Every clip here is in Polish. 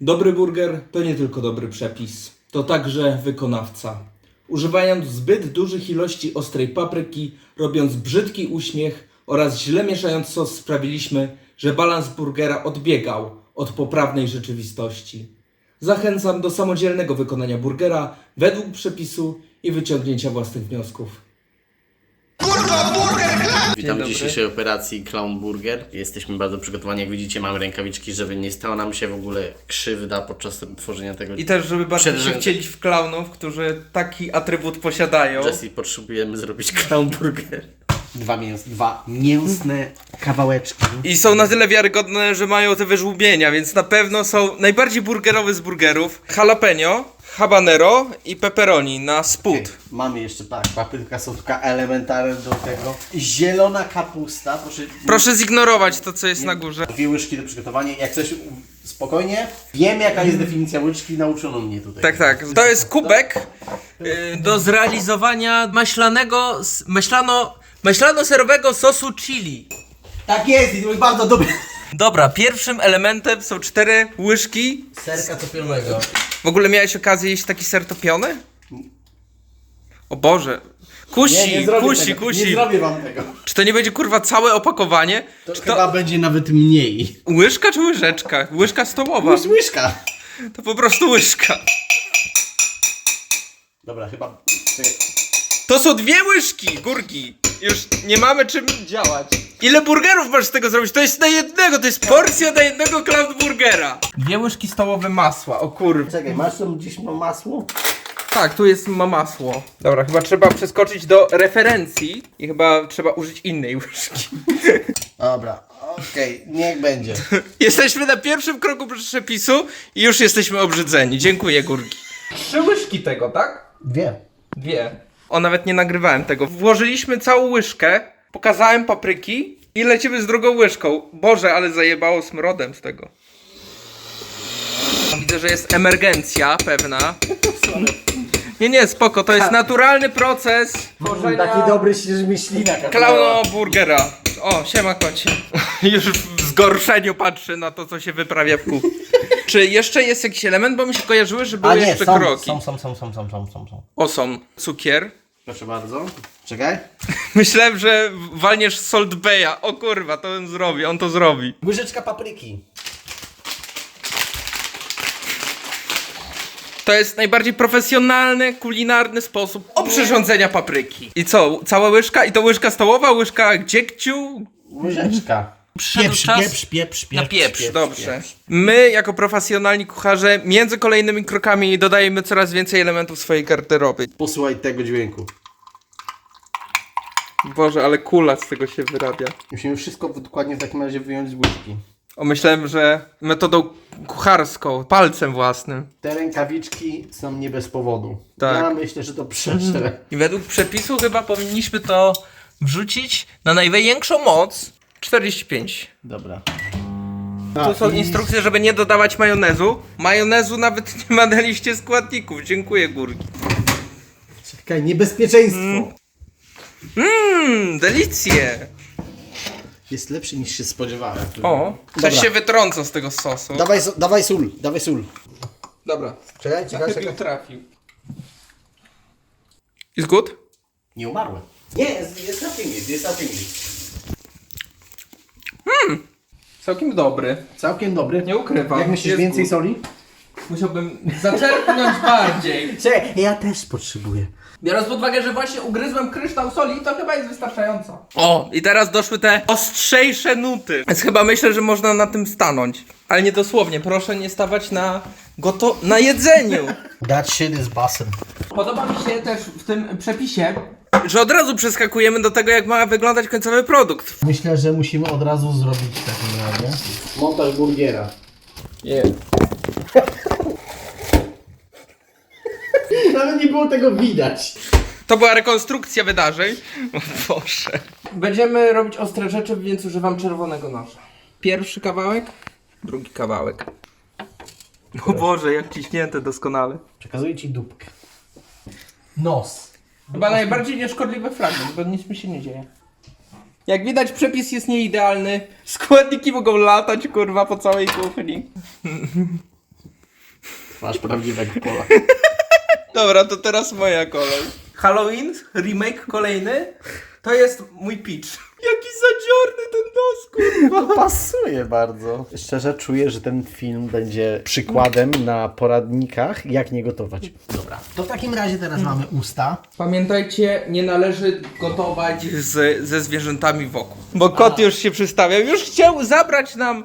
Dobry burger to nie tylko dobry przepis, to także wykonawca. Używając zbyt dużych ilości ostrej papryki, robiąc brzydki uśmiech oraz źle mieszając sos sprawiliśmy, że balans burgera odbiegał od poprawnej rzeczywistości. Zachęcam do samodzielnego wykonania burgera według przepisu i wyciągnięcia własnych wniosków. Witam w dzisiejszej operacji Clown Burger. Jesteśmy bardzo przygotowani, jak widzicie mamy rękawiczki, żeby nie stała nam się w ogóle krzywda podczas tworzenia tego. I też, żeby bardzo Przed- się wcielić w klaunów, którzy taki atrybut posiadają. Jesse, potrzebujemy zrobić Clown Burger. Dwa, mięs, dwa mięsne kawałeczki. I są na tyle wiarygodne, że mają te wyżłubienia, więc na pewno są najbardziej burgerowy z burgerów. Jalapeno, habanero i pepperoni na spód. Mamy jeszcze tak, papryka słodka elementarna do tego. Zielona kapusta, proszę. Proszę zignorować to, co jest na górze. Dwie łyżki do przygotowania. Jak coś spokojnie. Wiem jaka jest definicja łyżki, nauczono mnie tutaj. Tak, tak. To jest kubek y, do zrealizowania maślanego, maślano, maślano-serowego sosu chili. Tak jest i to jest bardzo dobre. Dobra, pierwszym elementem są cztery łyżki. Serka topionego. W ogóle miałeś okazję jeść taki ser topiony? O Boże. Kusi, kusi, tego. kusi. Nie zrobię wam tego. Czy to nie będzie kurwa całe opakowanie? To Czy chyba to będzie nawet mniej. łyżka czy łyżeczka? Łyżka stołowa. Łyż, łyżka. To po prostu łyżka. Dobra, chyba. To są dwie łyżki górki. Już nie mamy czym działać. Ile burgerów masz z tego zrobić? To jest na jednego, to jest porcja na jednego cloud burgera. Dwie łyżki stołowe masła, o kurwa. Czekaj, masz tam gdzieś ma masło? Tak, tu jest ma masło. Dobra, chyba trzeba przeskoczyć do referencji i chyba trzeba użyć innej łyżki. Dobra, okej, niech będzie. Jesteśmy na pierwszym kroku przepisu i już jesteśmy obrzydzeni. Dziękuję, górki. Trzy łyżki tego, tak? Dwie. Dwie. O, nawet nie nagrywałem tego. Włożyliśmy całą łyżkę, pokazałem papryki i lecimy z drugą łyżką. Boże, ale zajebało smrodem z tego. Widzę, że jest emergencja pewna. Nie, nie, spoko, to jest naturalny proces tworzenia Taki dobry ślina. klauno burgera. O, siema kocie. Już w zgorszeniu patrzy na to, co się wyprawia w kuchni. Czy jeszcze jest jakiś element, bo mi się kojarzyły, że były A nie, jeszcze są, kroki. są, są, są, są, są, są, są. O, są. Cukier. Proszę bardzo. Czekaj. Myślałem, że walniesz Salt Bay'a. O kurwa, to on zrobi, on to zrobi. Łyżeczka papryki. To jest najbardziej profesjonalny, kulinarny sposób przyrządzenia papryki. I co, cała łyżka? I to łyżka stołowa, łyżka dziegciu? Łyżeczka. Przyszedł Pieprz, czas pieprz, pieprz, pieprz. na pieprz, dobrze. My, jako profesjonalni kucharze, między kolejnymi krokami dodajemy coraz więcej elementów swojej garderoby. Posłuchaj tego dźwięku. Boże, ale kula z tego się wyrabia. Musimy wszystko dokładnie w takim razie wyjąć z łyżki. O, myślałem, że metodą kucharską, palcem własnym. Te rękawiczki są nie bez powodu. Tak. Ja myślę, że to prześlę. I według przepisu chyba powinniśmy to wrzucić na największą moc 45. Dobra. Tu są instrukcje, żeby nie dodawać majonezu. Majonezu nawet nie ma na liście składników. Dziękuję górki. Czekaj, niebezpieczeństwo. Mmm, delicje. Jest lepszy niż się spodziewałem. O, coś Dobra. się wytrąca z tego sosu. Dawaj, so- dawaj sól, dawaj sól. Dobra, Czekaj, czekaj, chybił czekaj. trafił. Is good? Nie umarłem. Nie, jest, jest na filmie, jest na filmie. Całkiem dobry. Całkiem dobry. Nie ukrywam. Jak myślisz, Jest więcej good. soli? Musiałbym zaczerpnąć bardziej. Czekaj, ja też potrzebuję. Biorąc pod uwagę, że właśnie ugryzłem kryształ soli, to chyba jest wystarczająco. O, i teraz doszły te ostrzejsze nuty. Więc chyba myślę, że można na tym stanąć. Ale nie dosłownie, proszę nie stawać na goto... na jedzeniu. That shit is awesome. Podoba mi się też w tym przepisie, że od razu przeskakujemy do tego, jak ma wyglądać końcowy produkt. Myślę, że musimy od razu zrobić w takim razie. Montaż burgiera. Nawet nie było tego widać. To była rekonstrukcja wydarzeń. O Boże. Będziemy robić ostre rzeczy, więc używam czerwonego noża. Pierwszy kawałek, drugi kawałek. O Boże, jak ciśnięte doskonale. Przekazuję ci dupkę. Nos. Chyba najbardziej nieszkodliwy fragment, bo nic mi się nie dzieje. Jak widać, przepis jest nieidealny. Składniki mogą latać, kurwa, po całej kuchni. Masz prawdziwego pola. Dobra, to teraz moja kolej. Halloween, remake kolejny, to jest mój pitch. Jaki zadziorny ten nos, kurwa. To pasuje bardzo. Szczerze czuję, że ten film będzie przykładem na poradnikach, jak nie gotować. Dobra, to w takim razie teraz mamy usta. Pamiętajcie, nie należy gotować z, ze zwierzętami wokół. Bo kot już się przystawiał, już chciał zabrać nam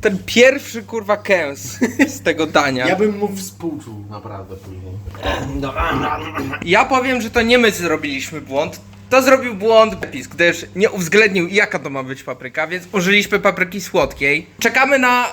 ten pierwszy kurwa kęs z tego dania. Ja bym mu współczuł naprawdę później. Ja powiem, że to nie my zrobiliśmy błąd. To zrobił błąd Pepis, gdyż nie uwzględnił jaka to ma być papryka, więc użyliśmy papryki słodkiej. Czekamy na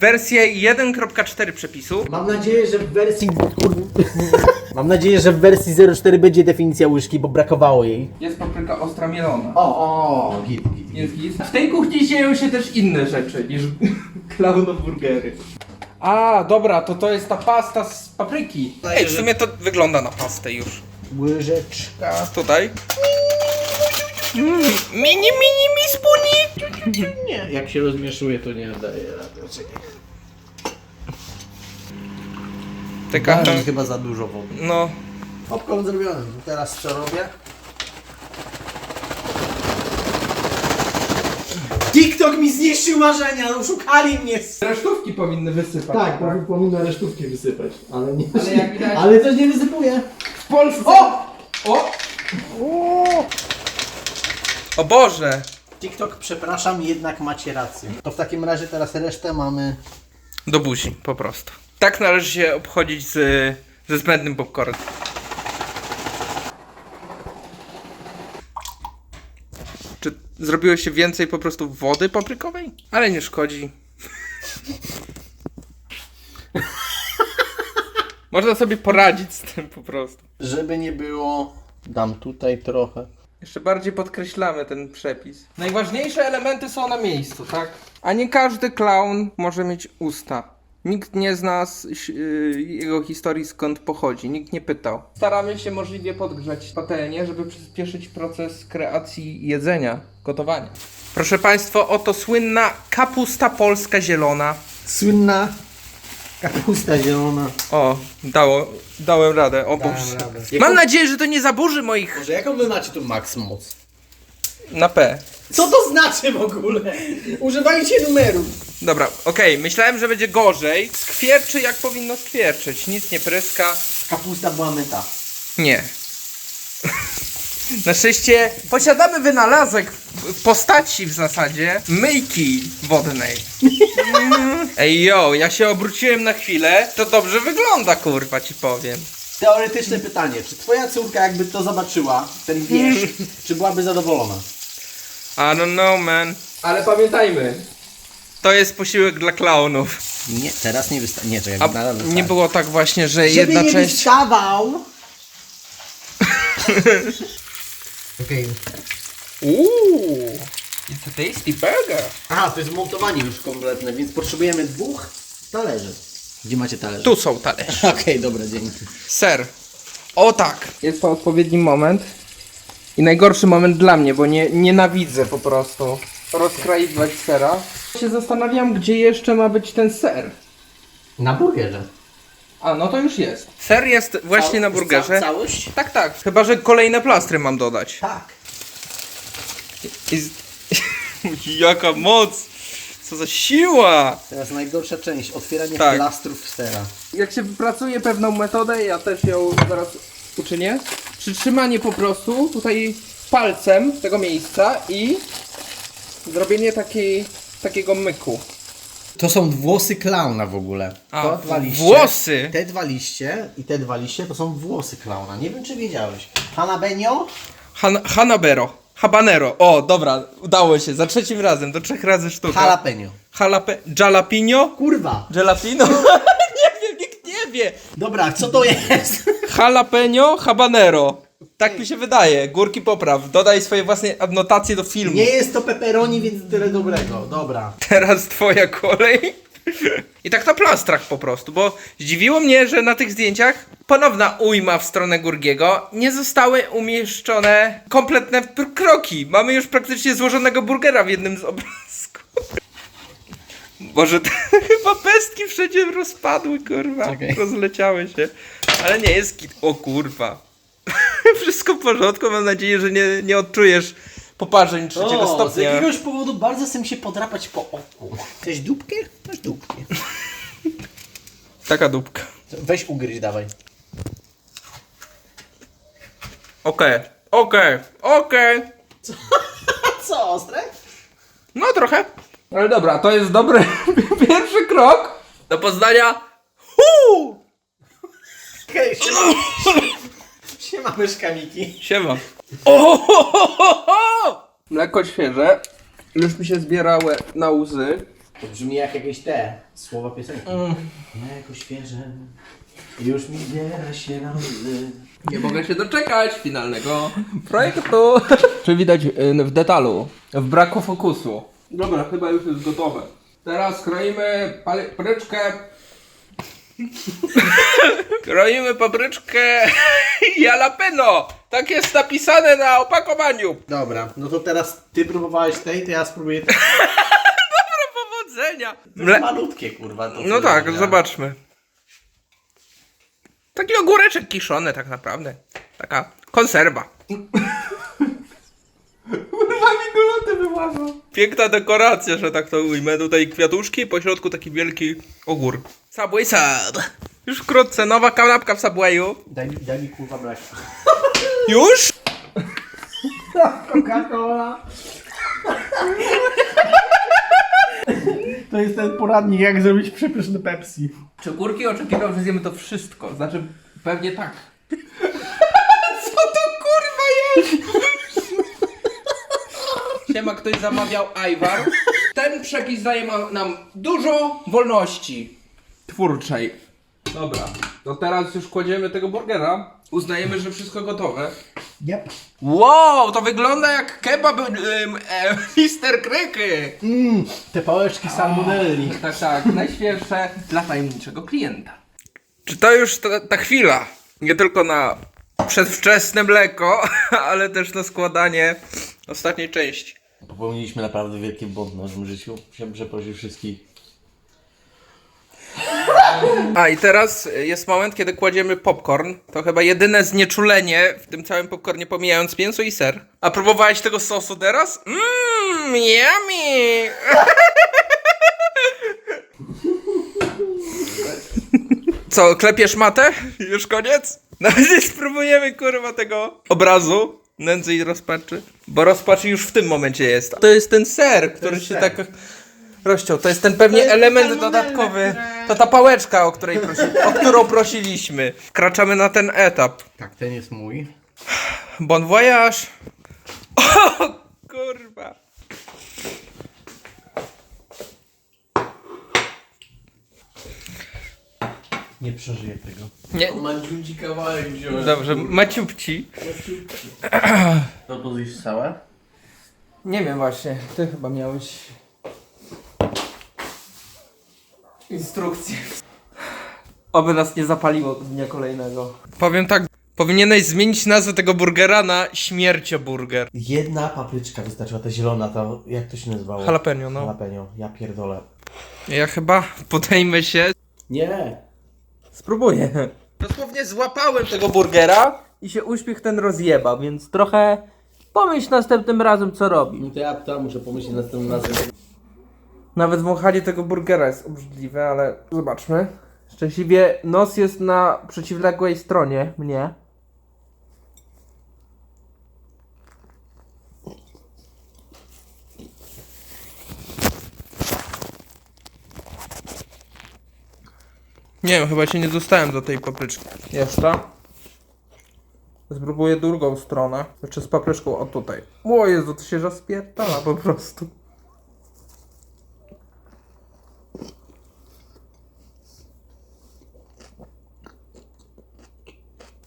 wersję 1.4 przepisu. Mam nadzieję, że w wersji... Mam nadzieję, że w wersji 04 będzie definicja łyżki, bo brakowało jej. Jest papryka ostra mielona. O, o, git, git. Jest git. W tej kuchni dzieją się też inne rzeczy niż klaunoburgery. A, dobra, to to jest ta pasta z papryki. Ej, w sumie to wygląda na pastę już. Łyżeczka. Tutaj? Mm, mini, mini, mi spuni. Nie, jak się rozmieszuje, to nie daje rady. Taka, Dałem chyba za dużo wody. no, Popcorn zrobiony. Teraz co robię? TikTok mi zniszczył marzenia, no szukali mnie. resztówki powinny wysypać. Tak, powinno resztówki wysypać, ale nie. Ale jak widać- ale coś nie wysypuje. Polsce... O! O! O Boże! TikTok, przepraszam, jednak macie rację. To w takim razie teraz resztę mamy. Do buzi, po prostu. Tak należy się obchodzić z, ze zbędnym popcornem. Czy zrobiło się więcej po prostu wody paprykowej? Ale nie szkodzi. Można sobie poradzić z tym po prostu. Żeby nie było, dam tutaj trochę. Jeszcze bardziej podkreślamy ten przepis. Najważniejsze elementy są na miejscu, tak? A nie każdy clown może mieć usta. Nikt nie zna s- yy, jego historii skąd pochodzi, nikt nie pytał. Staramy się możliwie podgrzać patelnię, żeby przyspieszyć proces kreacji jedzenia, gotowania. Proszę Państwa, oto słynna kapusta polska zielona. Słynna kapusta zielona. O, dało, dałem radę, o Dałem Boże. radę. Mam nadzieję, że to nie zaburzy moich Może jaką wy macie tu max moc? na P. Co to znaczy w ogóle? Używajcie numerów. Dobra, okej, myślałem, że będzie gorzej. Skwierczy jak powinno skwierczyć, nic nie pryska. Kapusta była myta. Nie. Na szczęście posiadamy wynalazek w postaci w zasadzie myjki wodnej. Ej yo, ja się obróciłem na chwilę, to dobrze wygląda kurwa ci powiem. Teoretyczne pytanie, czy twoja córka jakby to zobaczyła, ten wiersz, czy byłaby zadowolona? I don't know man. Ale pamiętajmy, to jest posiłek dla klaunów. Nie, teraz nie wystarczy. Nie, czekaj, A nadal nie było tak właśnie, że Żeby jedna nie część... wystawał! Okej. Uuu, it's a tasty burger. Aha, to jest montowanie już kompletne, więc potrzebujemy dwóch talerzy. Gdzie macie talerze? Tu są talerze. Okej, dobra, dzięki. Ser. O tak. Jest to odpowiedni moment. I najgorszy moment dla mnie, bo nie, nienawidzę po prostu rozkraiwać sera. Się zastanawiam, gdzie jeszcze ma być ten ser. Na burgerze. A, no to już jest. Ser jest właśnie na burgerze. Ca całość? Tak, tak. Chyba, że kolejne plastry mam dodać. Tak. I z... Jaka moc! Co za siła! Teraz najgorsza część, otwieranie Tak. plastrów sera. Jak się wypracuje pewną metodę, ja też ją zaraz uczynię. Przytrzymanie po prostu tutaj palcem tego miejsca i zrobienie takiej, takiego myku. To są włosy klauna w ogóle. A, to dwa liście, włosy? Te dwa liście i te dwa liście to są włosy klauna. Nie wiem czy wiedziałeś. Hanabenio? Han Hanabero. Habanero. O, dobra, udało się. Za trzecim razem, do trzech razy sztuka. Jalapeno. Jalape... Jalapino? Kurwa. Jalapino? nie wiem, nikt nie wie. Dobra, co to jest? Jalapeno, habanero. Tak mi się wydaje. Górki popraw. Dodaj swoje własne adnotacje do filmu. Nie jest to pepperoni, więc tyle dobrego. Dobra. Teraz twoja kolej. I tak na plastrach po prostu, bo zdziwiło mnie, że na tych zdjęciach ponowna ujma w stronę Gurgiego nie zostały umieszczone kompletne kroki. Mamy już praktycznie złożonego burgera w jednym z obrazków. Boże, te, chyba pestki wszędzie rozpadły, kurwa. Czekaj. Rozleciały się. Ale nie jest kit. O kurwa. Wszystko w porządku, mam nadzieję, że nie, nie odczujesz poparzeń trzeciego O, z stopnia. jakiegoś powodu bardzo chcę mi się podrapać po oku. Chcesz dupkę? Masz dupkę. Taka dupka. Weź ugryź, dawaj. Okej, okej, okej. Co, ostre? No trochę. Ale dobra, to jest dobry pierwszy krok do poznania Hu! Hej, siema. siema myszkamiki. Siema. Ohohoho! Mleko świeże. Już mi się zbierały na łzy. To brzmi jak jakieś te słowa piosenki. Mleko świeże, już mi zbiera się na łzy. Nie mogę się doczekać finalnego projektu. Czy widać y, w detalu, w braku fokusu. Dobra, chyba już jest gotowe. Teraz kroimy pali- papryczkę. kroimy papryczkę jalapeno. Tak jest napisane na opakowaniu. Dobra, no to teraz ty próbowałeś tej, to ja spróbuję tej. Powodzenia. To jest malutkie, kurwa. To, No tak, zobaczmy. Taki ogóreczek kiszony tak naprawdę. Taka konserwa. Kurwa mi gluty wyłażą. Piękna dekoracja, że tak to ujmę. Tutaj kwiatuszki, po środku taki wielki ogór. Subway Sub. Już wkrótce nowa kanapka w Subwayu. Daj mi, daj mi kurwa mleko. Już? Coca-Cola. To jest ten poradnik, jak zrobić przepyszny Pepsi. Czy Górki oczekiwał, że zjemy to wszystko? Znaczy, pewnie tak. Co to kurwa jest? Siema, ktoś zamawiał Ajwar. Ten przepis daje ma- nam dużo wolności twórczej. Dobra, to teraz już kładziemy tego burgera. Uznajemy, że wszystko gotowe. Yep. Wow, to wygląda jak kebab e, Mister Kryky. Mmm, te pałeczki salmonelli. Tak, tak, najświeższe dla tajemniczego klienta. Czy to już ta, ta chwila? Nie tylko na przedwczesne mleko, ale też na składanie ostatniej części. Popełniliśmy naprawdę wielki błąd w naszym życiu. Chciałbym przeprosić wszystkich. A i teraz jest moment, kiedy kładziemy popcorn. To chyba jedyne znieczulenie w tym całym popcornie, pomijając mięso i ser. A próbowałeś tego sosu teraz? Mmm, yummy! Co, klepiesz matę? Już koniec? No nie spróbujemy kurwa tego obrazu nędzy i rozpaczy. Bo rozpaczy już w tym momencie jest. To jest ten ser, który się tak rozciął. To jest ten pewnie jest element dodatkowy. które- To ta pałeczka, o, której prosi, o którą prosiliśmy. Wkraczamy na ten etap. Tak, ten jest mój. Bon voyage! O kurwa! Nie przeżyję tego. Nie, kawałek wziąłem. dobrze, Maciupci. To to zjeść całe? Nie wiem właśnie, ty chyba miałeś instrukcję. Oby nas nie zapaliło dnia kolejnego. Powiem tak, powinieneś zmienić nazwę tego burgera na śmiercioburger. Jedna papryczka wystarczyła, ta zielona, ta, jak to się nazywało? Jalapeno, no. Jalapeno, ja pierdolę. Ja chyba podejmę się. Nie! Spróbuję. Dosłownie złapałem tego burgera i się uśmiech ten rozjeba, więc trochę pomyśl następnym razem co robi. No to ja to muszę pomyśleć następnym razem. Nawet wąchanie tego burgera jest obrzydliwe, ale zobaczmy. Szczęśliwie nos jest na przeciwległej stronie mnie. Nie wiem, chyba się nie dostałem do tej papryczki. Jeszcze. Spróbuję drugą stronę. Znaczy z papryczką, o tutaj. O Jezu, to się rozpierdala po prostu.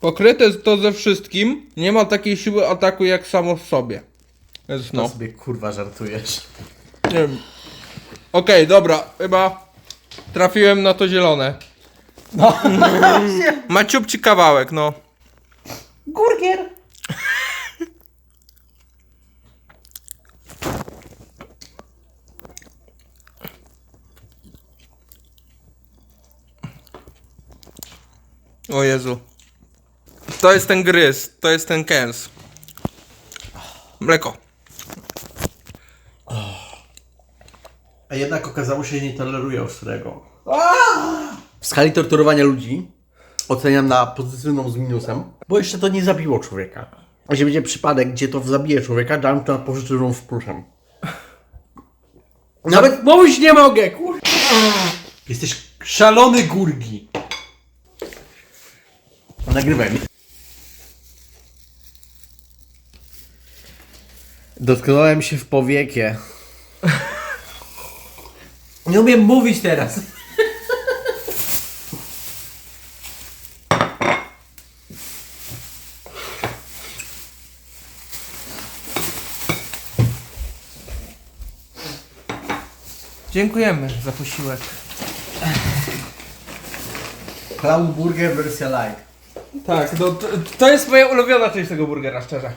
Pokryte jest to ze wszystkim. Nie ma takiej siły ataku jak samo w sobie. Więc No sobie kurwa żartujesz. Nie wiem. Okej, dobra, chyba trafiłem na to zielone. No. Maciupci kawałek, no. Gurgier! O Jezu. To jest ten gryz, to jest ten kęs. Mleko. A jednak okazało się, że nie toleruje ostrego. W skali torturowania ludzi oceniam na pozytywną z minusem, bo jeszcze to nie zabiło człowieka. A jeśli będzie przypadek, gdzie to zabije człowieka, dam to na pozytywną z plusem. Nawet mówić nie mogę, kur... Jesteś szalony gurgi. Nagrywaj mi. Dotknąłem się w powiekie. Nie umiem mówić teraz. Dziękujemy za posiłek. Clown Burger wersja light. Tak, no, to, to jest moja ulubiona część tego burgera, szczerze.